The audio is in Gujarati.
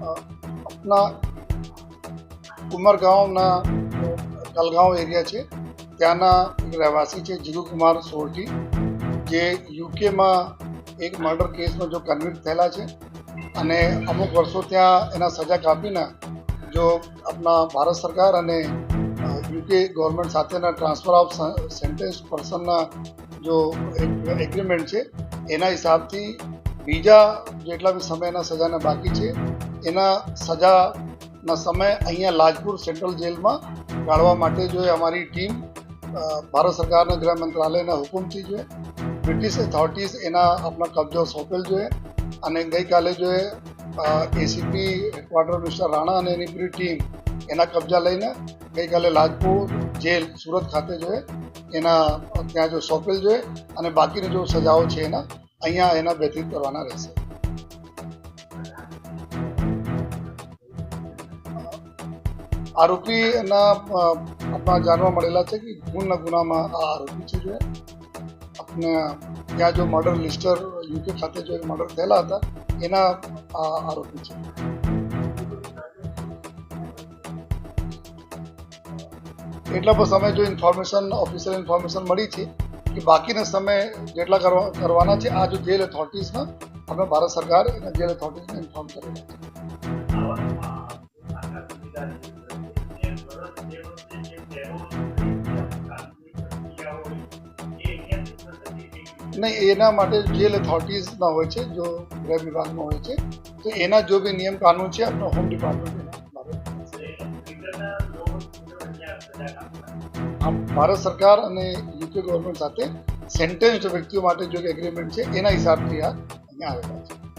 સુરતના ઉમરગાંવના કલગાંવ એરિયા છે. ત્યાંના એક રહેવાસી છે જીરુકુમાર સોરઠી, જે યુકેમાં એક મર્ડર કેસમાં જો કન્વિક્ટ થયેલા છે અને અમુક વર્ષો ત્યાં એના સજા કાપીને જો આપણા ભારત સરકાર અને યુકે ગવર્મેન્ટ સાથેના ટ્રાન્સફર ઓફ સેન્ટેન્સ પર્સનના જો એગ્રીમેન્ટ છે, એના હિસાબથી બીજા જેટલા બી સમયના સજાના બાકી છે, એના સજાના સમય અહીંયા લાજપુર સેન્ટ્રલ જેલમાં ગાળવા માટે જો અમારી ટીમ ભારત સરકારના ગૃહ મંત્રાલયના હુકુમથી જોઈએ બ્રિટિશ અથોરિટીઝ એના આપણા કબજો સોંપેલ જોઈએ અને ગઈકાલે જોઈએ એસીપી હેડક્વાર્ટર મિસ્ટર રાણા અને એની પૂરી ટીમ એના કબજા લઈને ગઈકાલે લાજપુર જેલ સુરત ખાતે જોઈએ એના ત્યાં જો સોંપેલ જોઈએ અને બાકીની જો સજાઓ છે એના અહીંયા એના વ્યતીત કરવાના રહેશે. આરોપી એના આપણા જાણવા મળેલા છે કે ગુણના ગુનામાં આ આરોપી છે જો. આપણે ત્યાં જો મર્ડર લિસ્ટર યુકે ખાતે જો મર્ડર થયેલા હતા, એના આ આરોપી છે. એટલા પર સમય જો ઇન્ફોર્મેશન, ઓફિશિયલ ઇન્ફોર્મેશન મળી છે. કે બાકીના સમય જેટલા કરવા, કરવાના છે, આ જો જેલ ઓથોરિટીઝના અમે ભારત સરકાર એના જેલ અથોરિટીઝને ઇન્ફોર્મ કરેલા નહીં, એના માટે જેલ ઓથોરિટીઝના હોય છે, જો ગૃહ વિભાગમાં હોય છે, તો એના જો બી નિયમ કાનૂન છે આપણો હોમ ડિપાર્ટમેન્ટ આમ ભારત સરકાર અને યુકે ગવર્મેન્ટ સાથે સેન્ટેન્સ વ્યક્તિઓ માટે જો એગ્રીમેન્ટ છે, એના હિસાબથી આ અહીંયા આવેલા છે.